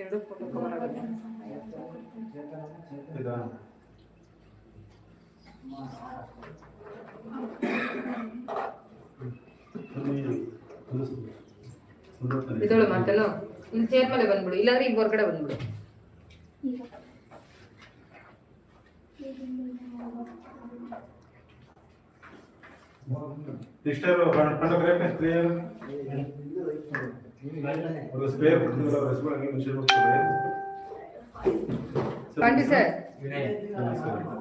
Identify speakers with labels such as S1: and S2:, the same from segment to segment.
S1: ಎರಡು photo cover ಆಗುತ್ತೆ
S2: ಇದಾ
S1: ಇದೊಳು ಮಾತಲ್ಲ? ಇಲ್ಲಿ ಚೇರ್ ಮೇಲೆ ಬಂದ್ಬಿಡು, ಇಲ್ಲಾಂದ್ರೆ ಈಗ ಹೊರಗಡೆ ಬಂದ್ಬಿಡು.
S2: ಇಷ್ಟೇ ಫೋಟೋಗ್ರಾಫಿ ಕ್ಲಿಯರ್
S1: ಪಾಂಡಿ ಸರ್.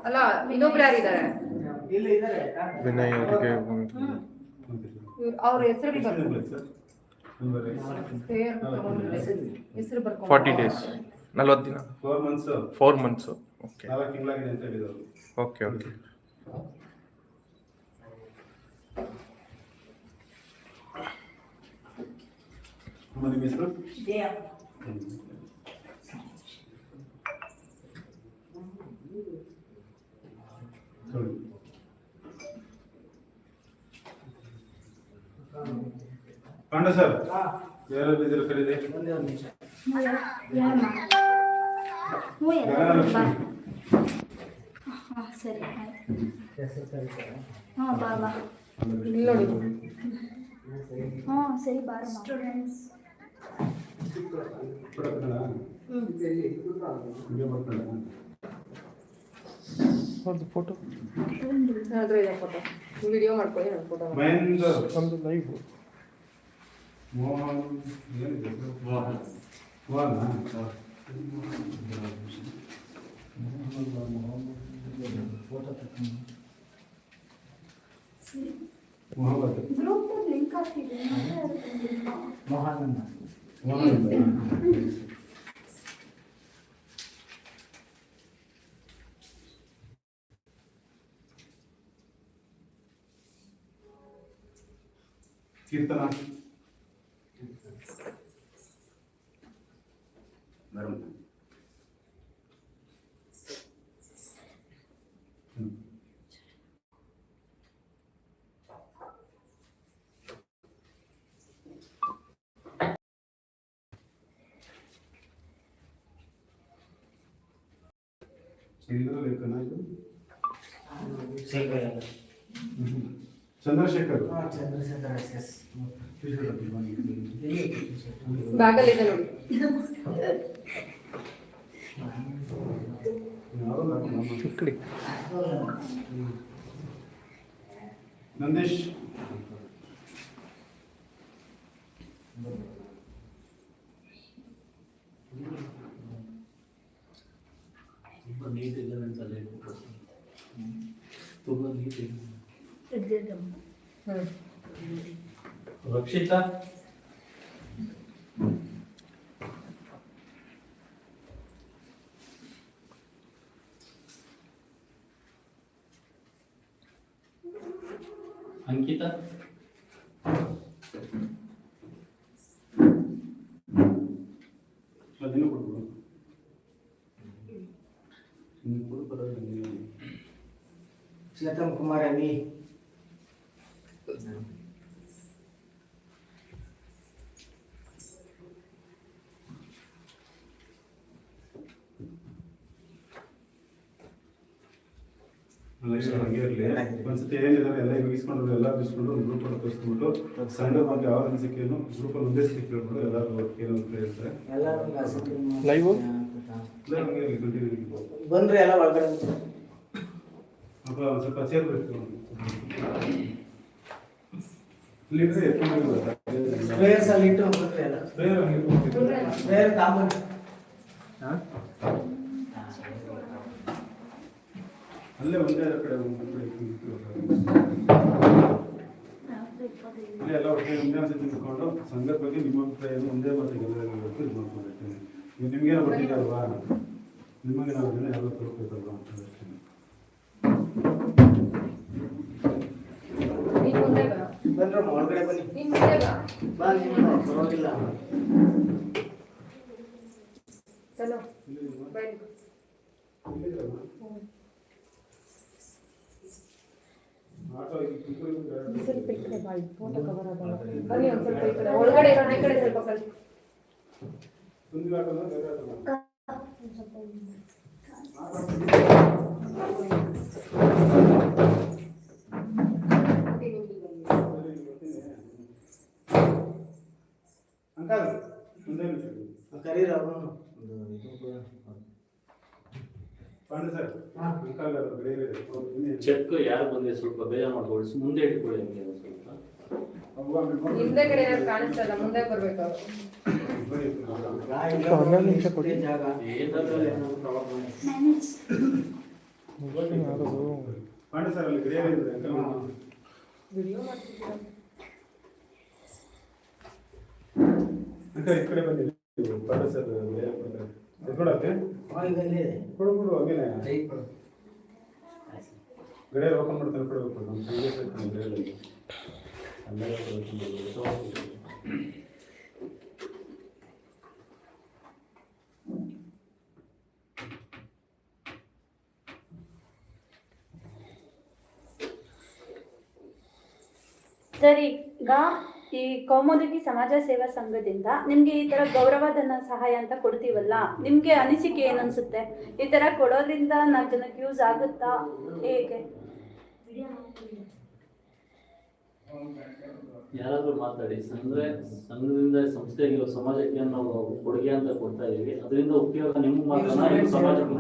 S1: ಅಲ್ಲ ಇನ್ನೊಬ್ರು ಯಾರಿದ್ದಾರೆ?
S3: ವಿನಯ್ ಅವರಿಗೆ
S1: ಅವ್ರ ಹೆಸರು ಹೆಸರು ಬರ್ಕೊಂಡು
S3: ಫಾರ್ಟಿ ಡೇಸ್ ನಲ್ವತ್ತು ದಿನ.
S2: Four months
S3: four months okay okay okay
S2: ಅಮ್ಮ ನಿಮ್ಮ ಹೆಸರು. ಪಾಂಡ ಸರ್ ಯಾರು ಬಿದ್ದಿರು ಕರೀದೆ
S4: ಸರಿ ಹಾಂ ಬಾ ಬಾ.
S1: ಇಲ್ಲಿ ನೋಡಿ.
S4: ಹಾಂ ಸರಿ ಬಾರಮ್ಮ. ಸ್ಟೂಡೆಂಟ್ಸ್.
S3: ಒಂದು ಫೋಟೋ
S1: ಫೋಟೋ ವಿಡಿಯೋ ಮಾಡ್ಕೊಳ್ಳಿ ನನ್ನ ಫೋಟೋ
S3: ಲೈವ್
S2: ಮೋಹನ್ ಏನಿದೆ? ಮೋಹನಾ? ಮೊಹಮ್ಮದ್
S4: ಗ್ರೂಪಲ್ಲಿ ಲಿಂಕ್ ಹಾಕಿದ್ದೀನಿ
S2: ಮೋಹನ್ No, ಇದ್ರ ಲೇಖನ ಇದು ಹ್ಮ್. ಚಂದ್ರಶೇಖರ್
S1: ಬ್ಯಾಗಲ್ಲಿ ಇದೆ ನೋಡಿ
S2: ಯಾರೋ ನಮ್ಮ
S3: ಚಿಕ್ಕಡಿ
S2: ನಂದೀಶ್
S5: ತುಂಬ ನೀಟ್ ಇದೆ ಅಂತ ತುಂಬ ನೀಟ್ ಇದೆ
S1: ಹ್ಮ್.
S5: ರಕ್ಷಿತಾ ಅಂಕಿತಾ
S2: ಅದನ್ನು ಕೊಡ್ಬೋದು ನೀವು ಕೊಡು ಪರವಾಗಿಲ್ಲ ನೀವು.
S6: ಚೇತನ್ ಕುಮಾರ್ ಅವಿ
S2: ಅಲ್ಲ, ಇದು ಹಂಗೆ ಇರಲಿ. ಒಂದ್ಸತಿ ಏನಿದಾವೆ ಎಲ್ಲ ಮುಗಿಸ್ಕೊಂಡು ಎಲ್ಲ ಬಿಸ್ಕೊಂಡು ಗ್ರೂಪ್ ಅಲ್ಲಿ ತೋರಿಸ್ಬಿಟ್ಟು ಸಣ್ಣ ಬಗ್ಗೆ ಯಾವ ಅನಿಸಿಕೆಯನ್ನು ಒಂದೇ ಸತಿ ಕೇಳ್ಬಿಟ್ಟು ಎಲ್ಲರೂ ಏನು ಅಂತ ಹೇಳ್ತಾರೆ. ಕಂಟಿನ್ಯೂ
S6: ಬಂದ್ರಿ ಎಲ್ಲ ಒಳಗಡೆ
S2: ಅಪ್ಪ ಒಂದು ಸ್ವಲ್ಪ ಚೇರ್ ಬೇಕು. ಇಲ್ಲಿದ್ರೆ ಎತ್ಕೊಂಡು
S6: ಸ್ಪ್ರೇಯರ್ಸ್ ಅಲ್ಲಿ ಇಟ್ಟು ಬಂದ್ರಿ ಎಲ್ಲ.
S2: ಸ್ಪ್ರೇಯರ್ ಹಂಗೆ.
S6: ಸ್ಪ್ರೇಯರ್ ತಾಂಬಂದ್ರಿ
S2: ಅಲ್ಲೇ ಒಂದೇ ಕಡೆ ಒಂದು ಕಡೆ. ಇಲ್ಲಿ ಎಲ್ಲ ಒಟ್ಟಿಗೆ ಒಂದೇ ಒಂದ್ಸತಿ ತಿಳ್ಕೊಂಡು ಸಂಘದ ಬಗ್ಗೆ ನಿಮ್ಮ ಅಭಿಪ್ರಾಯ ಏನು ಒಂದೇ ಮಾತಿಗೆ ಎಲ್ಲ ಹೇಳ್ಬೇಕು ಇದು ಮಾಡ್ಕೊಂಡಿರ್ತೀನಿ ನೀವು ನಿಮ್ಗೇನೋ ಬರ್ತಿದೆ ಅಲ್ವಾ ನಿಮಗೆ ನಾವು ಅದನ್ನ ಎಲ್ಲ ತೋರಿಸ್ಬೇಕಲ್ವಾ ಅಂತ ಹೇಳ್ತೀನಿ.
S6: ಬಂದ್ರಮ್ಮ ಒಳಗಡೆ ಬನ್ನಿ.
S1: ಬಾ.
S6: ಪರವಾಗಿಲ್ಲ.
S1: ಚಲೋ. ಬೈ ಸ್ವಲ್ಪ ಈ ಕಡೆ ಬಾ ಫೋಟೋ ಕವರ್ ಆಗಲ್ಲ ಬನ್ನಿ ಒಂದ್ ಸ್ವಲ್ಪ ಈ ಕಡೆ ಒಳಗಡೆ ಇರೋಣ ಈ ಕಡೆ ಸ್ವಲ್ಪ ಕಳ್ಸಿ
S2: ಮುಂದಿನ ಹಾಕೋದು ಬೇರೆ ಹಾಕೋದು? ಅಂಕಲ್ ಮುಂದೆ ನಿಲ್ಸಿ.
S6: ಕರೀರಿ ಅವ್ರನ್ನು.
S2: ಪಾಂಡೆ ಸರ್ ಅಂಕಲ್ ಅದು ಬೇರೆ ಇದೆ.
S5: ಚೆಕ್ ಯಾರು ಬಂದಿದೆ ಸ್ವಲ್ಪ ಬೇಗ ಮಾಡ್ಕೊಳ್ಳಿ ಮುಂದೆ ಇಟ್ಕೊಳ್ಳಿ ಸ್ವಲ್ಪ.
S1: ಹಿಂದೆ ಕಡೆ ಏನಾದ್ರು ಕಾಣಿಸ್ತಾ ಇಲ್ಲ ಮುಂದೆ ಬರ್ಬೇಕು
S2: ಅಂಕಲ್ ಈ ಕಡೆ ಬನ್ನಿ. ಪಾಂಡೆ ಸರ್. ಎತ್ಕೊಡಕ್ಕೆ?
S6: ಹಾ, ಇದೆ.
S2: ಕೊಡು ಕೊಡು ಹಂಗೇನೆ. ಗಡಿಯಾರ ಓಪನ್ ಮಾಡಿ ಕೊಡಬೇಕು ನಮ್ಮ.
S4: ಸರಿ ಈಗ ಈ ಕೌಮುದಿನಿ ಸಮಾಜ ಸೇವಾ ಸಂಘದಿಂದ ನಿಮ್ಗೆ ಈ ತರ ಗೌರವಧನ ಸಹಾಯ ಅಂತ ಕೊಡ್ತೀವಲ್ಲ ನಿಮ್ಗೆ ಅನಿಸಿಕೆ ಏನ್ ಅನ್ಸುತ್ತೆ? ಈ ತರ ಕೊಡೋದ್ರಿಂದ ನಾಲ್ಕು ಜನಕ್ಕೆ ಯೂಸ್ ಆಗುತ್ತಾ? ಹೇಗೆ?
S5: ಯಾರಾದ್ರೂ ಮಾತಾಡಿ ಅಂದ್ರೆ ಸಂಘದಿಂದ ಸಂಸ್ಥೆಗೆ ಸಮಾಜಕ್ಕೆ ನಾವು ಕೊಡುಗೆ ಅಂತ ಕೊಡ್ತಾ ಇದೀವಿ ಅದರಿಂದ ಉಪಯೋಗ ನಿಮ್ಗೆ ಮಾತ್ರ ಸಮಾಜಕ್ಕೆ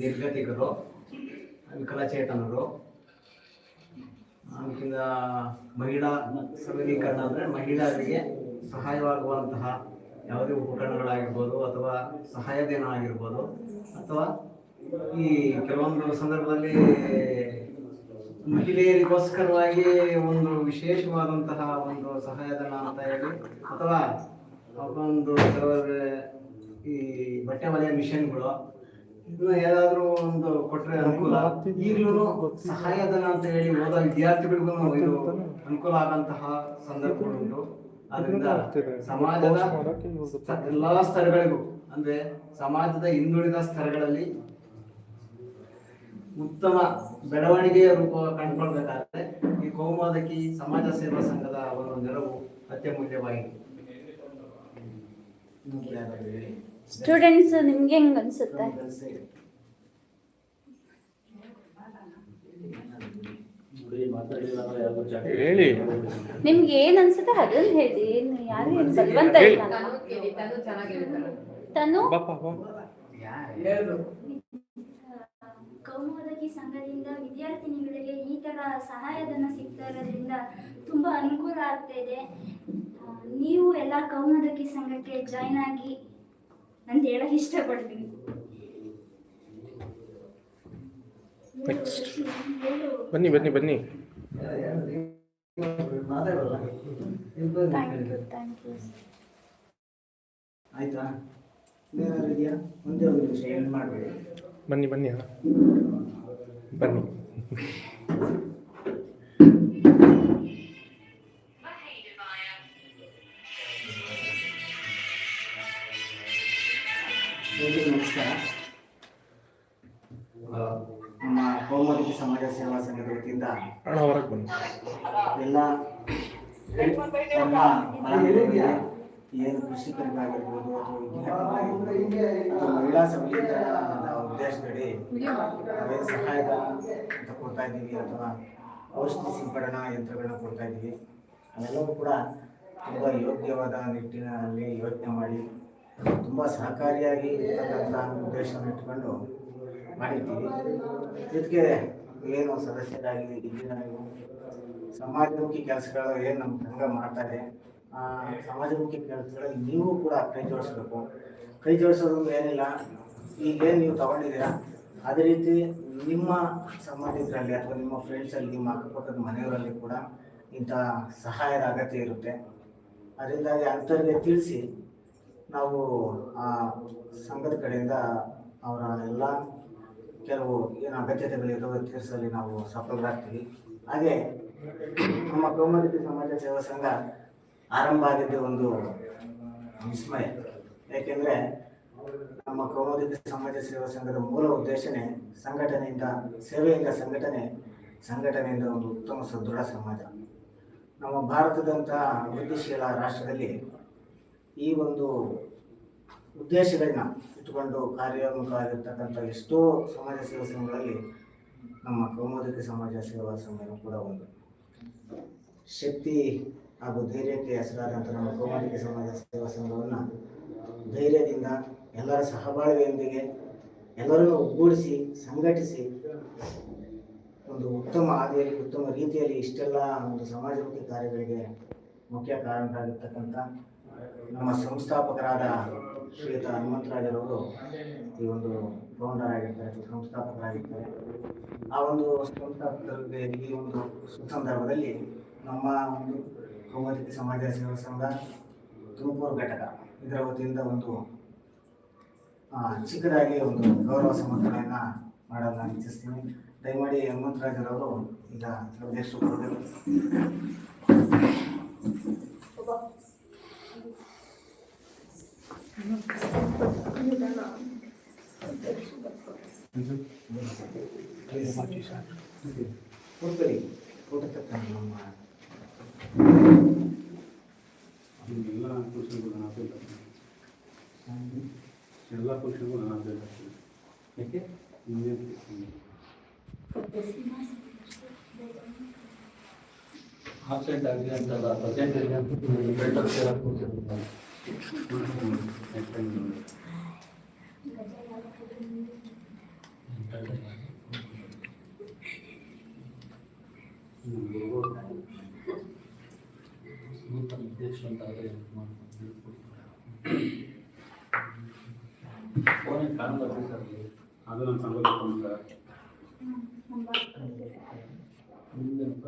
S6: ನಿರ್ಗತಿಕರು ವಿಕಲಚೇತನರು ಅದಕ್ಕಿಂತ ಮಹಿಳಾ ಸಬಲೀಕರಣ ಅಂದರೆ ಮಹಿಳೆಯರಿಗೆ ಸಹಾಯವಾಗುವಂತಹ ಯಾವುದೇ ಉಪಕರಣಗಳಾಗಿರ್ಬೋದು ಅಥವಾ ಸಹಾಯಧನ ಆಗಿರ್ಬೋದು ಅಥವಾ ಈ ಕೆಲವೊಂದು ಸಂದರ್ಭದಲ್ಲಿ ಮಹಿಳೆಯರಿಗೋಸ್ಕರವಾಗಿ ಒಂದು ವಿಶೇಷವಾದಂತಹ ಒಂದು ಸಹಾಯಧನ ಅಂತ ಹೇಳಿ ಅಥವಾ ಒಂದು ಕೆಲವರು ಈ ಬಟ್ಟೆ ಹೊಲಿಯ ಮಿಷನ್ಗಳು ಇದನ್ನ ಏನಾದ್ರೂ ಒಂದು ಕೊಟ್ರೆ ಅನುಕೂಲ? ಈಗಲೂ ಸಹಾಯಧನ ಅಂತ ಹೇಳಿ ಓದೋ ವಿದ್ಯಾರ್ಥಿಗಳಿಗೂ ಇದು ಅನುಕೂಲ ಆಗಂತಹ ಸಂದರ್ಭಗಳುಂಟು. ಅದರಿಂದ ಸಮಾಜದ ಎಲ್ಲಾ ಸ್ತರಗಳಿಗೂ ಅಂದ್ರೆ ಸಮಾಜದ ಹಿಂದುಳಿದ ಸ್ತರಗಳಲ್ಲಿ ಉತ್ತಮ ಬೆಳವಣಿಗೆಯ ರೂಪ ಕಂಡುಕೊಳ್ಬೇಕಾದ್ರೆ ಈ ಕೌಮಾದಕಿ ಸಮಾಜ ಸೇವಾ ಸಂಘದ ಒಂದು ನೆರವು ಅತ್ಯಮೂಲ್ಯವಾಗಿದೆ.
S4: ಸ್ಟೂಡೆಂಟ್ಸ್ ನಿಮ್ಗೆ ಹೆಂಗ್ ಅನ್ಸುತ್ತೆ?
S3: ಹೇಳಿ.
S4: ನಿಮ್ಗೆ ಏನ್ ಅನ್ಸುತ್ತೆ? ಅದನ್ನ ಹೇಳಿ. ಏನ್ ಯಾರು ಏನ್ ಬಲವಂತ ಇಲ್ಲ?
S1: ತನು?
S7: ಸಂಘದಿಂದ ವಿದ್ಯಾರ್ಥಿನಿಗಳಿಗೆ ಈ ತರ ಸಹಾಯಧನ ಸಿಗ್ತಾ ಇರೋದ್ರಿಂದ ತುಂಬಾ ಅನುಕೂಲ ಆಗ್ತಾ ಇದೆ. ನೀವು ಎಲ್ಲ ಕೌಮುದಕಿ ಸಂಘಕ್ಕೆ ಜಾಯ್ನ್ ಆಗಿ ಅಂತ ಹೇಳಕ್ ಇಷ್ಟಪಡ್ತೀನಿ.
S3: ಬನ್ನಿ ಬನ್ನಿ ಬನ್ನಿ.
S6: ಆಯ್ತಾ? ಇದೆಯಾ? ಒಂದೇ ಒಂದು ನಿಮಿಷ ಏನು ಮಾಡಬೇಡಿ.
S3: ಬನ್ನಿ ಬನ್ನಿ ಅಣ್ಣ. ಬನ್ನಿ.
S6: ನಮ್ಮ ಕೌಮುದಕಿ ಸಮಾಜ ಸೇವಾ ಸಂಘದ ವತಿಯಿಂದ ಎಲ್ಲ ಏನು ಕೃಷಿಕರಿಗಾಗಿರ್ಬೋದು ಅಥವಾ ಮಹಿಳಾ ಸಬಲೀಕರಣದ ಉದ್ದೇಶದಡಿ ಸಹಾಯದ ಅಂತ ಕೊಡ್ತಾ ಇದ್ದೀವಿ ಅಥವಾ ಔಷಧಿ ಸಿಂಪಡಣಾ ಯಂತ್ರಗಳನ್ನ ಕೊಡ್ತಾ ಇದ್ದೀವಿ. ಅವೆಲ್ಲವೂ ಕೂಡ ತುಂಬ ಯೋಗ್ಯವಾದ ನಿಟ್ಟಿನಲ್ಲಿ ಯೋಚನೆ ಮಾಡಿ ತುಂಬ ಸಹಕಾರಿಯಾಗಿ ಇರ್ತಕ್ಕಂಥ ಉದ್ದೇಶವನ್ನು ಇಟ್ಕೊಂಡು ಮಾಡಿರ್ತೀವಿ ಜೊತೆಗೆ ಏನು ಸದಸ್ಯರಾಗಿ ಇಲ್ಲಿನ ನೀವು ಸಮಾಜಮುಖಿ ಕೆಲಸಗಳು ಏನು ನಮ್ಮ ಸಂಘ ಮಾಡ್ತಾರೆ ಸಮಾಜಮುಖಿ ಕೆಲಸಗಳಲ್ಲಿ ನೀವು ಕೂಡ ಕೈ ಜೋಡಿಸ್ಬೇಕು. ಕೈ ಜೋಡಿಸೋದು ಏನಿಲ್ಲ ಈಗೇನು ನೀವು ತಗೊಂಡಿದ್ದೀರಾ, ಅದೇ ರೀತಿ ನಿಮ್ಮ ಸಂಬಂಧಿಕರಲ್ಲಿ ಅಥವಾ ನಿಮ್ಮ ಫ್ರೆಂಡ್ಸಲ್ಲಿ ನಿಮ್ಮ ಅಕ್ಕಪಕ್ಕದ ಮನೆಯವರಲ್ಲಿ ಕೂಡ ಇಂಥ ಸಹಾಯದ ಅಗತ್ಯ ಇರುತ್ತೆ. ಅದರಿಂದಾಗಿ ಅಂಥವ್ರಿಗೆ ತಿಳಿಸಿ ನಾವು ಆ ಸಂಘದ ಕಡೆಯಿಂದ ಅವರ ಎಲ್ಲ ಕೆಲವು ಏನು ಅಗತ್ಯತೆಗಳಿರುವ ತೀರಿಸಲಿ ನಾವು ಸಫಲರಾಗ್ತೀವಿ. ಹಾಗೆ ನಮ್ಮ ಕೌಮುದಕಿ ಸಮಾಜ ಸೇವಾ ಸಂಘ ಆರಂಭ ಆಗಿದ್ದು ಒಂದು ವಿಸ್ಮಯ. ಏಕೆಂದರೆ ನಮ್ಮ ಕೌಮುದಕಿ ಸಮಾಜ ಸೇವಾ ಸಂಘದ ಮೂಲ ಉದ್ದೇಶನೇ ಸಂಘಟನೆಯಿಂದ, ಸೇವೆಯಿಂದ ಸಂಘಟನೆ, ಸಂಘಟನೆಯಿಂದ ಒಂದು ಉತ್ತಮ ಸದೃಢ ಸಮಾಜ. ನಮ್ಮ ಭಾರತದಂತಹ ಅಭಿವೃದ್ಧಿಶೀಲ ರಾಷ್ಟ್ರದಲ್ಲಿ ಈ ಒಂದು ಉದ್ದೇಶಗಳನ್ನ ಇಟ್ಟುಕೊಂಡು ಕಾರ್ಯೋನ್ಮುಖವಾಗಿರ್ತಕ್ಕಂಥ ಎಷ್ಟೋ ಸಮಾಜ ಸೇವಾ ಸಂಘಗಳಲ್ಲಿ ನಮ್ಮ ಕೌಮೋದಕ ಸಮಾಜ ಸೇವಾ ಸಂಘನೂ ಕೂಡ ಒಂದು. ಶಕ್ತಿ ಹಾಗೂ ಧೈರ್ಯಕ್ಕೆ ಹೆಸರಾದಂಥ ನಮ್ಮ ಕೌಮೋದಕ ಸಮಾಜ ಸೇವಾ ಸಂಘವನ್ನು ಧೈರ್ಯದಿಂದ ಎಲ್ಲರ ಸಹಬಾಳ್ವೆಯೊಂದಿಗೆ ಎಲ್ಲರನ್ನು ಒಗ್ಗೂಡಿಸಿ, ಸಂಘಟಿಸಿ ಒಂದು ಉತ್ತಮ ಹಾದಿಯಲ್ಲಿ, ಉತ್ತಮ ರೀತಿಯಲ್ಲಿ ಇಷ್ಟೆಲ್ಲ ಒಂದು ಸಮಾಜಮುಖಿ ಕಾರ್ಯಗಳಿಗೆ ಮುಖ್ಯ ಕಾರಣರಾಗಿರ್ತಕ್ಕಂಥ ನಮ್ಮ ಸಂಸ್ಥಾಪಕರಾದ ಶ್ರೀಯುತ ಹನುಮಂತರಾಜರವರು ಈ ಒಂದು ಫೌಂಡರ್ ಆಗಿರ್ತಾರೆ, ಸಂಸ್ಥಾಪಕರಾಗಿರ್ತಾರೆ. ಆ ಒಂದು ಸಂಸ್ಥಾಪಕರಿಗೆ ಈ ಒಂದು ಸಂದರ್ಭದಲ್ಲಿ ನಮ್ಮ ಒಂದು ಕೌಮುದಕಿ ಸಮಾಜ ಸೇವಾ ಸಂಘ ತುಮಕೂರು ಘಟಕ, ಇದರ ವತಿಯಿಂದ ಒಂದು ಚಿಕ್ಕದಾಗಿ ಒಂದು ಗೌರವ ಸಮರ್ಪಣೆಯನ್ನು ಮಾಡಲು ನಾನು ಇಚ್ಛಿಸ್ತೀನಿ. ದಯಮಾಡಿ ಹನುಮಂತರಾಜರವರು ಈಗ ಉದ್ದೇಶ ಕೊಡಬೇಕು ಕೂತ್ಕೊಳ್ಳಿ ಫೋಟೋ ತಕ್ಕ ನಮ್ಮ
S2: ಎಲ್ಲ ಫಂಕ್ಷನ್ಗಳು ನಾನು ಹಾಕ್ಬೇಕು ಎಲ್ಲ ಫಂಕ್ಷನ್ಗಳು ನಾನು ಹಾಕ್ಬೇಕು
S5: ಯಾಕೆ
S2: ಇನ್ನೇನು
S5: ಆಬ್ಸೆಂಟ್ ಆಗಿದೆ ಅಂತಲ್ಲ ಪ್ರೆಸೆಂಟ್ ಇದೆ ಅಂತ ಬೆಲ್ಟ್ ಸೇರಕ್ಕೆ ಕೂತಿರ್ತಾರೆ. ನೂತನ ಅಧ್ಯಕ್ಷರು ಅಂತ ಆದ್ರೆ ಮಾಡ್ಕೊಂಡು ಫೋನಿಗೆ ಕಾಣಲ್ಲ ಸರ್
S2: ಅದು ನನ್ನ ಸಂಘದ ಸರ್
S5: ನಿಮ್ದೇನಪ್ಪ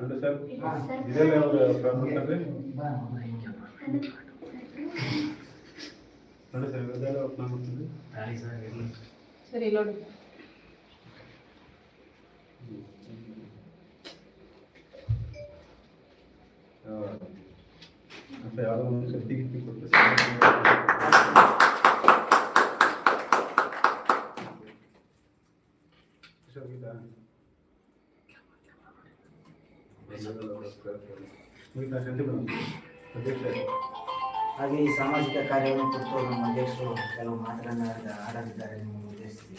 S2: ಇದೆಲ್ಲ ಯಾವುದು ಅಂದ್ರೆ ಸರ್ ಇದೆಲ್ಲ ಯಾವ್ದು ಪ್ರಾಬ್ಲಮ್ ಅಂದ್ರೆ ನೋಡಿ ಸರ್ ಇದೆಲ್ಲ ಪ್ಲಾನ್ ಮಾಡ್ತೀವಿ
S1: ಸರಿ ನೋಡಿ
S2: ಅಂತ ಯಾವುದೋ ಒಂದು ಶಕ್ತಿ ಗಿಟ್ಟಿ ಕೊಟ್ಟು ಅಧ್ಯಕ್ಷ
S6: ಹಾಗೆ ಈ ಸಾಮಾಜಿಕ ಕಾರ್ಯವನ್ನು ಕುರಿತು ನಮ್ಮ ಅಧ್ಯಕ್ಷರು ಕೆಲವು ಮಾತುಗಳನ್ನು ಆಡ- ಆಡಲಿದ್ದಾರೆ ನಿಮ್ಮ ಉದ್ದೇಶಿಸಿ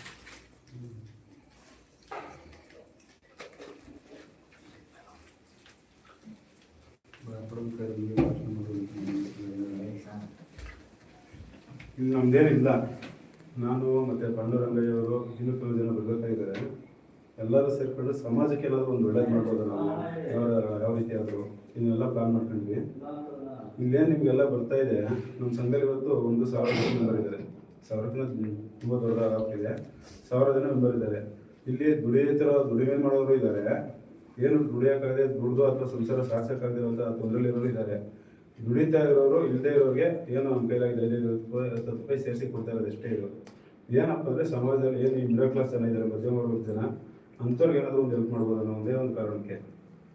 S2: ಇಲ್ಲಿ ನಮ್ದೇನಿಲ್ಲ. ನಾನು ಮತ್ತೆ ಪಾಂಡುರಂಗಯ್ಯವರು ಇನ್ನೂ ಕೆಲವು ಜನ ಬರ್ಬೇಕಾಗಿದ್ದಾರೆ. ಎಲ್ಲರೂ ಸೇರ್ಕೊಂಡು ಸಮಾಜಕ್ಕೆ ಏನಾದರೂ ಒಂದು ಒಳ್ಳೇದು ಮಾಡ್ಬೋದು ನಾವು? ಯಾವ ರೀತಿ ಆದರೂ ಇದನ್ನೆಲ್ಲ ಪ್ಲಾನ್ ಮಾಡ್ಕೊಂಡ್ವಿ. ಇಲ್ಲೇನು ನಿಮಗೆಲ್ಲ ಬರ್ತಾ ಇದೆ. ನಮ್ಮ ಸಂಘದಲ್ಲಿ ಇವತ್ತು ಒಂದು ಸಾವಿರ ಜನ ಮೆಂಬರ್ ಇದ್ದಾರೆ. ಸಾವಿರಕ್ಕಿಂತ ತುಂಬ ದೊಡ್ಡ ಇದೆ. ಸಾವಿರ ಜನ ಮೆಂಬರ್ ಇದ್ದಾರೆ. ಇಲ್ಲಿ ದುಡಿಯುತ್ತಿರೋ ದುಡಿಮೆ ಮಾಡೋರು ಇದ್ದಾರೆ. ಏನು ದುಡಿಯೋಕ್ಕಾಗದೆ ದುಡ್ದು ಅಥವಾ ಸಂಸಾರ ಸಾಧಿಸೋಕ್ಕಾಗದೆ ಅಂತ ತೊಂದರೆಲಿರೋರು ಇದ್ದಾರೆ. ದುಡಿತಾ ಇರೋರು ಇಲ್ಲದೆ ಇರೋರಿಗೆ ಏನು ನಮ್ಮ ಕೈಲಾಗಿದೆ ಹತ್ತು ರೂಪಾಯಿ ಸೇರಿಸಿ ಕೊಡ್ತಾ ಇರೋದು ಅಷ್ಟೇ ಇರೋದು. ಏನಪ್ಪ ಅಂದರೆ ಸಮಾಜದಲ್ಲಿ ಏನು ಮಿಡಲ್ ಕ್ಲಾಸ್ ಜನ ಇದ್ದಾರೆ, ಮಧ್ಯಮ ವರ್ಗದ ಜನ? ಅಂಥವ್ರಿಗೆ ಏನಾದರೂ ಒಂದು ಹೆಲ್ಪ್ ಮಾಡ್ಬೋದು ಅನ್ನೋ ಒಂದೇ ಒಂದು ಕಾರಣಕ್ಕೆ.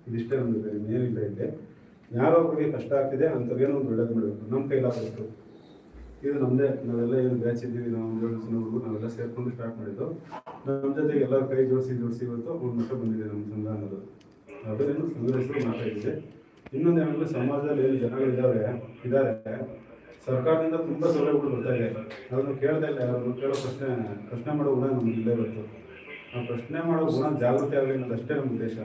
S2: ಇದಿಷ್ಟೇ ನಮ್ದು ಏನಿಲ್ಲ ಇದೆ. ಯಾರೋ ಒಬ್ಬರಿಗೆ ಕಷ್ಟ ಆಗ್ತಿದೆ ಅಂಥವ್ರಿಗೇನೋ ಒಂದು ಒಳ್ಳೇದು ಮಾಡಬೇಕು. ನಮ್ಮ ಕೈಲಾದಷ್ಟು ಇದು ನಮ್ಮದೇ ನಾವೆಲ್ಲ ಏನು ಬ್ಯಾಚ್ ಇದ್ದೀವಿ, ನಾವು ಒಂದು ನಾವೆಲ್ಲ ಸೇರ್ಕೊಂಡು ಸ್ಟಾರ್ಟ್ ಮಾಡಿದ್ದು. ನಮ್ಮ ಜೊತೆಗೆ ಎಲ್ಲರ ಕೈ ಜೋಡಿಸಿ ಜೋಡಿಸಿ ಇವತ್ತು ಒಂದು ಮಟ್ಟ ಬಂದಿದೆ ನಮ್ಮ ಸಂಘ ಅನ್ನೋದು. ಅದನ್ನೇನು ಸಂಘರ್ಷಗಳು ಮಾತಾಡಿದೆ ಇನ್ನೊಂದು ಏನಂದ್ರೆ ಸಮಾಜದಲ್ಲಿ ಏನು ಜನಗಳಿದ್ದಾವೆ ಇದ್ದಾರೆ ಸರ್ಕಾರದಿಂದ ತುಂಬ ಸೌಲಭ್ಯಗಳು ಬರ್ತಾ ಇದೆ. ಅದನ್ನು ಕೇಳ್ತಾ ಇಲ್ಲ ಅದನ್ನು ಕೇಳೋ ಪ್ರಶ್ನೆ ಪ್ರಶ್ನೆ ಮಾಡೋ ಗುಣ ನಮ್ಗೆ ಇಲ್ಲೇ ಇವತ್ತು ಆ ಪ್ರಶ್ನೆ ಮಾಡೋ ಗುಣ, ಜಾಗೃತಿ ಆಗಲಿ ಅನ್ನೋದು ಅಷ್ಟೇ ನಮ್ಮ ಉದ್ದೇಶ.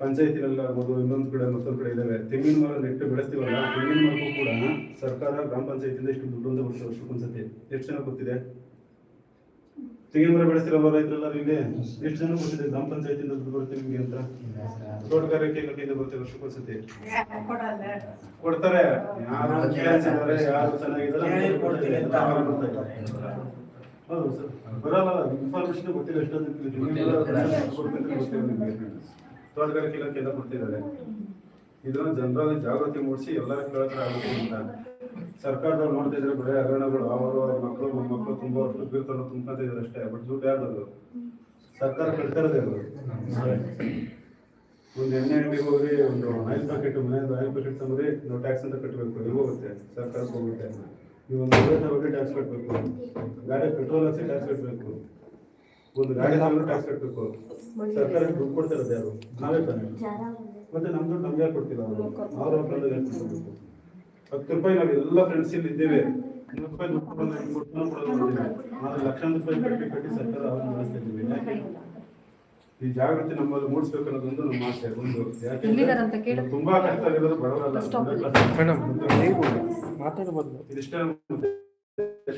S2: ಪಂಚಾಯತಿನಲ್ಲಾಗ್ಬೋದು ಇನ್ನೊಂದು ಕಡೆ ಮತ್ತೊಂದು ಕಡೆ ಇದ್ದಾವೆ ತೆಂಗಿನ ಮರ ನೆಟ್ಟು ಬೆಳೆಸ್ತೀವಲ್ಲ, ತೆಂಗಿನ ಮರಕ್ಕೂ ಕೂಡ ಸರ್ಕಾರ ಗ್ರಾಮ ಪಂಚಾಯತಿಯಿಂದ ಇಷ್ಟು ದುಡ್ಡು ಅಂತ ಬರ್ತದೆ ವರ್ಷಕ್ಕೊಂದ್ಸತಿ ಎಷ್ಟು ಜನ ಗೊತ್ತಿದೆ ತೆಂಗಿನ ಮರ ಬೆಳೆಸಿರೋ ರೈತರೆಲ್ಲ ಇಲ್ಲಿ? ಎಷ್ಟು ಜನ ಗೊತ್ತಿದೆ ಗ್ರಾಮ ಪಂಚಾಯತಿಯಿಂದ ದುಡ್ಡು ಬರುತ್ತೆ ನಿಮಗೆ ಅಂತ? ತೋಟಗಾರಿಕೆ ಇಲಾಖೆಯಿಂದ ಬರುತ್ತೆ ವರ್ಷಕ್ಕೊಂದ್ಸತಿ ಕೊಡ್ತಾರೆ. ಯಾರು ಚೆನ್ನಾಗಿದ್ದಾರೆ ಹೌದು ಸರ್. ಬರಲ್ಲ ಇನ್ಫಾರ್ಮೇಶನ್ ಗೊತ್ತಿಲ್ಲ ಎಷ್ಟೊಂದು. ತೋಟಗಾರಿಕೆ ಇಲಾಖೆ ಎಲ್ಲ ಕೊಡ್ತಿದ್ದಾರೆ. ಇದನ್ನ ಜನರಲ್ಲಿ ಜಾಗೃತಿ ಮೂಡಿಸಿ ಎಲ್ಲರೂ ಕೇಳತ್ರ ಆಗುತ್ತೆ ಅಂತ. ಸರ್ಕಾರದವ್ರು ನೋಡ್ತಾ ಇದ್ರೆ ಬರೀ ಹಗರಣಗಳು ಅವರು ಅವ್ರ ಮಕ್ಕಳು ನಮ್ಮ ಮಕ್ಕಳು ತುಂಬ ಬೀರ್ತಾರೆ ತುಂಬ್ಕೊಂತ ಇದ್ದಾರೆ ಅಷ್ಟೇ. ಬಟ್ ದುಡ್ಡು ಯಾರ್ದು ಸರ್ಕಾರ ಕಟ್ತಾರದೇ ಅವರು ಒಂದು ಎಣ್ಣೆ ಅಂಗಡಿಗೆ ಹೋಗಿ ಒಂದು ಆಯಿಲ್ ಪ್ಯಾಕೆಟ್ ಮನೆಯಿಂದ ಆಯಿಲ್ ಪ್ಯಾಕೆಟ್ ತಂದ್ರೆ ನಾವು ಟ್ಯಾಕ್ಸ್ ಅಂತ ಕಟ್ಟಬೇಕು ಹೋಗುತ್ತೆ. ಸರ್ಕಾರಕ್ಕೆ ಹೋಗುತ್ತೆ ನೀವು ಒಂದು ಗಾಡಿ ತಗೊಂಡು ಟ್ಯಾಕ್ಸ್ ಕಟ್ಟಬೇಕು ಗಾಡಿ ಪೆಟ್ರೋಲ್ ಹಾಕಿ ಟ್ಯಾಕ್ಸ್ ಕಟ್ಟಬೇಕು ಒಂದು ಗಾಡಿ ತಗೊಂಡು ಟ್ಯಾಕ್ಸ್ ಕಟ್ಟಬೇಕು ಸರ್ಕಾರ ದುಡ್ಡು ಕೊಡ್ತಿರೋದು ಯಾರು? ನಾವೇ ತಾನೆ. ಮತ್ತೆ ನಮ್ಮ ದುಡ್ಡು ನಮ್ಗೆ ಕೊಡ್ತಿಲ್ಲ? ಅವರು. ಅವ್ರ ಯಾಕೆ ಕೊಡ್ಬೇಕು? ಹತ್ತು ರೂಪಾಯಿ ನಾವು ಎಲ್ಲ ಫ್ರೆಂಡ್ಸ್ ಇಲ್ಲಿ ಇದ್ದೇವೆ. ನೂರು ರೂಪಾಯಿ ದುಡ್ಡು ಕೊಡೋದು ನಾವು ಕೊಡೋದು ಮಾಡ್ತೀವಿ. ಲಕ್ಷಾಂತರ ರೂಪಾಯಿ ಕಟ್ಟಿ ಕಟ್ಟಿ ಸರ್ಕಾರ ಅವ್ರನ್ನ ನಡೆಸ್ತಾ ಇದ್ದೀವಿ. ಯಾಕೆ? ಈ ಜಾಗೃತಿ ನಮ್ಮಲ್ಲಿ ಮೂಡಿಸ್ಬೇಕು ಅನ್ನೋದೊಂದು ನಮ್ಮ ಆಸೆ ಒಂದು. ಯಾಕೆ. ತುಂಬಾ ಕಷ್ಟ ಆಗಿರೋದು ಬಡವರಲ್ಲ.
S3: ನೀವು
S2: ಇದಿಷ್ಟೇ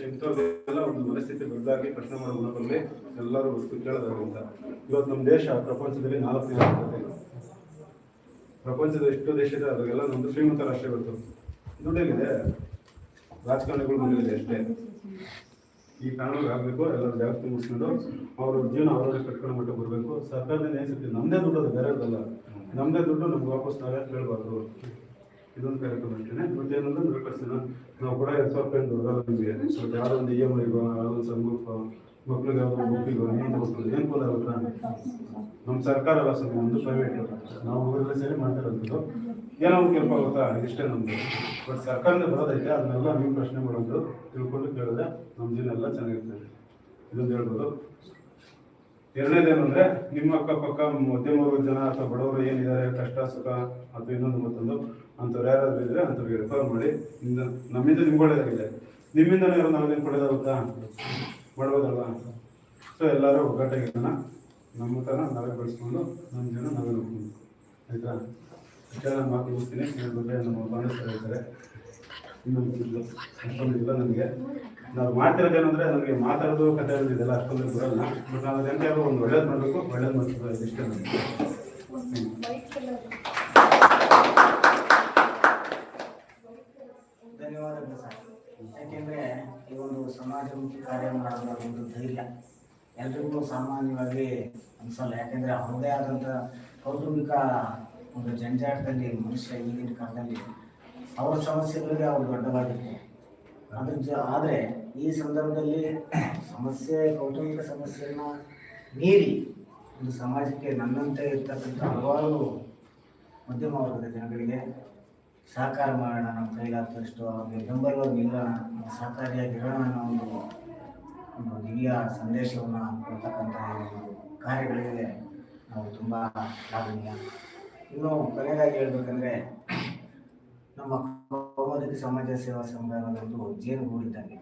S2: ಇಂಥವ್ರಿಗೆಲ್ಲ ಒಂದು ಮನಸ್ಥಿತಿ ಬದಲಾಗಿ ಪ್ರಶ್ನೆ ಮಾಡೋ ಗುಣದಲ್ಲಿ ಎಲ್ಲರೂ ಅಂತ. ಇವತ್ತು ನಮ್ಮ ದೇಶ ಪ್ರಪಂಚದಲ್ಲಿ ನಾಲ್ಕು ಆಗ್ತದೆ ಪ್ರಪಂಚದ ಎಷ್ಟು ದೇಶ ಇದೆ ಅದಕ್ಕೆಲ್ಲ ನಮ್ದು ಶ್ರೀಮಂತ ರಾಷ್ಟ್ರ ಇವತ್ತು ದುಡ್ಡಲ್ಲಿದೆ ರಾಜಕಾರಣಿಗಳು ಬಂದಿದೆ ಅಷ್ಟೇ. ಈ ಕಾರಣಕ್ಕೆ ಆಗಬೇಕು, ಎಲ್ಲರೂ ಜಾಗೃತಿ ಮುಗಿಸ್ಕೊಂಡು ಅವ್ರ ಜೀವನ ಅವರನ್ನು ಕಟ್ಕೊಂಡು ಮಟ್ಟ ಬರಬೇಕು. ಸರ್ಕಾರದಿಂದ ಏನು ಸಿಗ್ತದೆ? ನಮ್ಮದೇ ದುಡ್ಡು ಅದು, ಬೇರೆ ಅಲ್ಲ ನಮ್ಮದೇ ದುಡ್ಡು ನಮ್ಗೆ ವಾಪಸ್ ನಾವೇ ಕೇಳಬಾರ್ದು. ಇದೊಂದು ಕಾರ್ಯಕ್ರಮ ಅಷ್ಟೇ ಮತ್ತೆ ಏನಂದ್ರೆ ಬೇಕಾಡ್ಸಿನ ನಾವು ಕೂಡ ಎರಡು ಸಾವಿರ ರೂಪಾಯಿ ದುಡ್ಡಲ್ಲ ನಿಮಗೆ ಸ್ವಲ್ಪ ಯಾರೋ ಒಂದು ಇ ಎಂ ಐಗೋ ಯಾರೊಂದು ಸಂಗೂಪ. ಮಕ್ಳಿಗೆ ಯಾವ್ದು ಮಕ್ಕಳಿಗೆ ಏನು ಮಕ್ಕಳು ಏನು ಕೂಡ ಆಗುತ್ತಾ ನಮ್ಮ ಸರ್ಕಾರ ಅಲ್ಲ ಸರ್ ಒಂದು ಪ್ರೈವೇಟ್ ನಾವು ಊರಲ್ಲೇ ಸೇರಿ ಮಾತಾಡೋದು. ಏನೋ ಒಂದು ಕೆಲಸ ಆಗುತ್ತಾ ಇಷ್ಟೇ ನಮ್ಮದು ಬಟ್ ಸರ್ಕಾರದಿಂದ ಬರೋದೈತೆ ಅದನ್ನೆಲ್ಲ ನೀವು ಪ್ರಶ್ನೆ ಮಾಡೋದು ತಿಳ್ಕೊಂಡು ಕೇಳಿದ್ರೆ ನಮ್ಮ ಜೀವನ ಎಲ್ಲ ಚೆನ್ನಾಗಿರ್ತದೆ ಇದೊಂದು ಹೇಳ್ಬೋದು. ಎರಡನೇದೇನಂದ್ರೆ ನಿಮ್ಮ ಅಕ್ಕಪಕ್ಕ ಮಧ್ಯಮ ವರ್ಗದ ಜನ ಅಥವಾ ಬಡವರು ಏನಿದ್ದಾರೆ ಕಷ್ಟ ಸುಖ ಅಥವಾ ಇನ್ನೊಂದು ಮತ್ತೊಂದು ಅಂಥವ್ರು ಯಾರಾದ್ರೂ ಇದ್ರೆ ಅಂಥವ್ರಿಗೆ ರೆಫರ್ ಮಾಡಿ ನಿಮ್ಮ ನಮ್ಮಿಂದ ನಿಮ್ಗೆ ಒಳ್ಳೇದಾಗಿದೆ ನಿಮ್ಮಿಂದ ಯಾರು ನಾವೇನು ಒಳ್ಳೇದಾಗುತ್ತಾ ಮಾಡ್ಬೋದಲ್ವಾ? ಸೊ ಎಲ್ಲರೂ ಒಗ್ಗಟ್ಟಾಗಿರೋಣ ನಮ್ಮ ಥರ ನಾವೇ ಬಳಸ್ಕೊಂಡು ನಮ್ಮ ಜನ ನಾವೇ ನೋಡ್ಕೊಂಡು ಆಯಿತಾ? ವಿಚಾರ ಮಾತು ಮುಗಿಸ್ತೀನಿ. ಹೇಳಿದ್ರೆ ನಮ್ಮ ಬಾಂಧವ್ಯ ಇರ್ತಾರೆ ಇನ್ನೊಂದು ಇಲ್ಲ ಅಷ್ಟೊಂದಿಲ್ಲ ನನಗೆ ನಾವು ಮಾಡ್ತಿರೋದೇನಂದರೆ ನನಗೆ ಮಾತಾಡೋದು ಕಥೆ ಇದೆಲ್ಲ ಅಷ್ಟೊಂದು ಬರಲ್ಲ. ಬಟ್ ನಾವು ಹೆಂಗೆ ಒಂದು ಒಳ್ಳೇದು ಮಾಡಬೇಕು ಒಳ್ಳೇದು ಮಾಡಬೇಕು ಇಷ್ಟೇ ನನಗೆ
S6: ಧನ್ಯವಾದಗಳು ಸರ್ ಯಾಕೆಂದರೆ ಈ ಒಂದು ಸಮಾಜಮುಖಿ ಕಾರ್ಯ ಮಾಡೋದ್ರ ಒಂದು ಧೈರ್ಯ. ಎಲ್ರಿಗೂ ಸಾಮಾನ್ಯವಾಗಿ ಅನಿಸಲ್ಲ. ಯಾಕೆಂದರೆ ಅವ್ರದ್ದೇ ಆದಂಥ ಕೌಟುಂಬಿಕ ಒಂದು ಜಂಜಾಟದಲ್ಲಿ, ಮನುಷ್ಯ ಈಗಿನ ಕಾಲದಲ್ಲಿ ಅವರ ಸಮಸ್ಯೆಗಳಿಗೆ ಅವ್ರು ದೊಡ್ಡವಾಗಿರ್ತಾರೆ. ಅದ್ರ ಜ, ಆದರೆ ಈ ಸಂದರ್ಭದಲ್ಲಿ ಸಮಸ್ಯೆ, ಕೌಟುಂಬಿಕ ಸಮಸ್ಯೆಯನ್ನು ಮೀರಿ ಒಂದು ಸಮಾಜಕ್ಕೆ ನನ್ನಂತೆ ಇರ್ತಕ್ಕಂಥ ಹಲವಾರು ಮಧ್ಯಮ ವರ್ಗದ ಜನಗಳಿಗೆ ಸಹಕಾರ ಮಾಡೋಣ, ನಮ್ಮ ಕೈಲಾದಷ್ಟು ಅವ್ರಿಗೆ ಬೆಂಬಲವಾಗಿ ನಿಲ್ಲೋಣ ಸಹಕಾರಿಯಾಗಿರೋಣ ಅನ್ನೋ ಒಂದು ಒಂದು ದಿವ್ಯ ಸಂದೇಶವನ್ನು ಕೊಡ್ತಕ್ಕಂಥ ಒಂದು ಕಾರ್ಯಗಳಿಗೆ ನಾವು ತುಂಬ ಶ್ಲಾಘನೀಯ ಇನ್ನು ಕೊನೆಯದಾಗಿ ಹೇಳ್ಬೇಕಂದ್ರೆ, ನಮ್ಮ ಕೌಮುದಿ ಸಮಾಜ ಸೇವಾ ಸಂಘ ಅನ್ನೋದೊಂದು ಜೇನುಗೂಡು ಇದ್ದಂಗೆ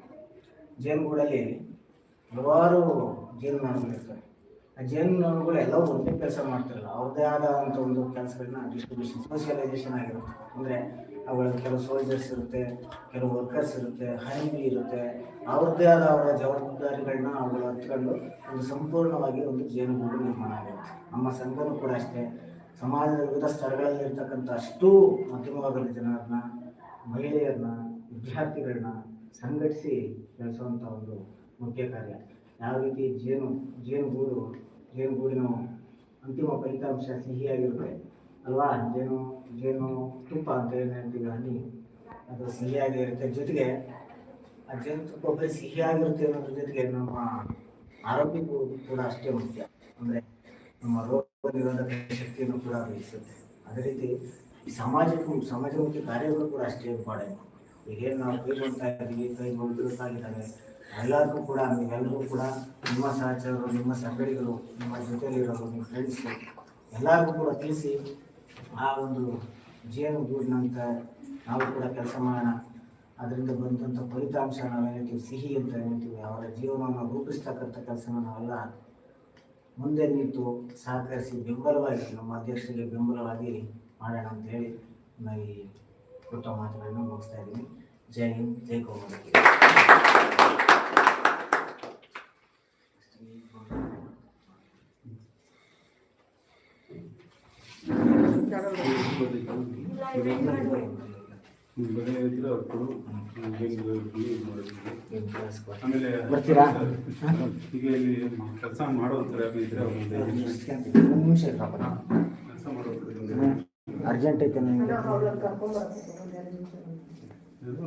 S6: ಜೇನುಗೂಡಲ್ಲಿ ಹಲವಾರು ಜೇನುನೊಣಗಳಿರ್ತವೆ. ಕೂಡ ಎಲ್ಲವೂ ಒಂದೇ ಕೆಲಸ ಮಾಡ್ತಿರಲ್ಲ, ಅವ್ರದ್ದೇ ಆದಂಥ ಒಂದು ಕೆಲಸಗಳನ್ನ ಡಿಸ್ಟ್ರಿಬ್ಯೂಷನ್ ಸೋಷಿಯಲೈಸೇಷನ್ ಆಗಿರುತ್ತೆ. ಅಂದರೆ ಅವುಗಳ ಕೆಲವು ಸೋಲ್ಜರ್ಸ್ ಇರುತ್ತೆ, ಕೆಲವು ವರ್ಕರ್ಸ್ ಇರುತ್ತೆ ಹೈಬಿ ಇರುತ್ತೆ. ಅವ್ರದ್ದೇ ಆದ ಅವರ ಜವಾಬ್ದಾರಿಗಳನ್ನ ಅವುಗಳ ಹತ್ಕೊಂಡು ಒಂದು ಸಂಪೂರ್ಣವಾಗಿ ಒಂದು ಜೇನುಗೂಡು ನಿರ್ಮಾಣ ಆಗಿರುತ್ತೆ. ನಮ್ಮ ಸಂಘನೂ ಕೂಡ ಅಷ್ಟೇ. ಸಮಾಜದ ವಿವಿಧ ಸ್ತರಗಳಲ್ಲಿ ಇರ್ತಕ್ಕಂಥ ಅಷ್ಟೂ ಮಧ್ಯಮ ವರ್ಗದ ಜನರನ್ನ, ಮಹಿಳೆಯರನ್ನ ವಿದ್ಯಾರ್ಥಿಗಳನ್ನ ಸಂಘಟಿಸಿ ಬೆಳೆಸುವಂಥ ಒಂದು ಮುಖ್ಯ ಕಾರ್ಯ. ಯಾವ ರೀತಿ ಜೇನು ಜೇನುಗೂಡು ಜೇನುಗೂಡಿನ ಅಂತಿಮ ಫಲಿತಾಂಶ ಸಿಹಿಯಾಗಿರುತ್ತೆ. ಅಲ್ವಾ? ಜೇನು ಜೇನು ತುಪ್ಪ ಅಂತ ಏನು ಹೇಳ್ತೀವಿ ಹನಿ. ಅದು ಸಿಹಿಯಾಗಿ ಇರುತ್ತೆ. ಜೊತೆಗೆ ಆ ಜೇನು ತುಪ್ಪ ಬರೀ ಸಿಹಿಯಾಗಿರುತ್ತೆ ಅನ್ನೋದ್ರ ಜೊತೆಗೆ ನಮ್ಮ ಆರೋಗ್ಯಕ್ಕೂ ಕೂಡ ಅಷ್ಟೇ ಮುಖ್ಯ. ಅಂದರೆ ನಮ್ಮ ರೋಗ ನಿರೋಧಕ ಶಕ್ತಿಯನ್ನು ಕೂಡ ವಹಿಸುತ್ತೆ. ಅದೇ ರೀತಿ ಈ ಸಮಾಜಕ್ಕೂ, ಸಮಾಜಮುಖಿ ಕಾರ್ಯಗಳು ಕೂಡ ಅಷ್ಟೇ ಇಂಪಾರ್ಟೆಂಟ್. ಈಗೇನು ನಾವು ಕೈಗೊಳ್ತಾ ಇದ್ದೀವಿ ಕೈಗೊಳ್ಬೇಕಾಗಿದ್ದಾವೆ ಎಲ್ಲರಿಗೂ ಕೂಡ ನೀವೆಲ್ಲರೂ ಕೂಡ ನಿಮ್ಮ ಸಹಚರರು, ನಿಮ್ಮ ಸಂಗಡಿಗರು ನಿಮ್ಮ ಜೊತೆಯಲ್ಲಿರೋರು, ನಿಮ್ಮ ಫ್ರೆಂಡ್ಸು ಎಲ್ಲರಿಗೂ ಕೂಡ ತಿಳಿಸಿ ಆ ಒಂದು ಜೇನು ಗೂಡಿನಂತ ನಾವು ಕೂಡ ಕೆಲಸ ಮಾಡೋಣ. ಅದರಿಂದ ಬಂದಂಥ ಫಲಿತಾಂಶ ನಾವೇನಂತೀವಿ ಸಿಹಿ ಅಂತ ಹೇಳ್ತೀವಿ. ಅವರ ಜೀವನವನ್ನು ರೂಪಿಸ್ತಕ್ಕಂಥ ಕೆಲಸನ ನಾವೆಲ್ಲ ಮುಂದೆ ನಿಂತು ಸಹಕರಿಸಿ ಬೆಂಬಲವಾಗಿ, ನಮ್ಮ ಅಧ್ಯಕ್ಷರಿಗೆ ಬೆಂಬಲವಾಗಿ ಮಾಡೋಣ ಅಂತ ಹೇಳಿ ನಾನು ಈ ಕೊಟ್ಟ ಮಾತುಗಳನ್ನು ಮುಗಿಸ್ತಾ ಇದ್ದೀನಿ. ಜೈ ಹಿಂದ್, ಜೈ ಕೌಮುದಿ
S2: ನಿಮ್ಮ ಬಗ್ಗೆ ಹೇಳ್ತೀರಾ ಅವ್ರು ಕೊಡು ನಾನು ಹೇಗೆ ಇದು ಮಾಡೋದು. ಆಮೇಲೆ
S6: ಬರ್ತೀರಾ?
S2: ಈಗ ಇಲ್ಲಿ ಕೆಲಸ ಇದ್ರೆ ನಿಮಿಷ.
S6: ಅರ್ಜೆಂಟ್ ಐತೆ ನನಗೆ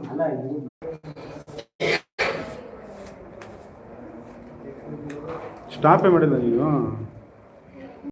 S6: ಅಲ್ಲ ಇದು
S2: ಸ್ಟಾಪೇ ಮಾಡಿಲ್ಲ ನೀವು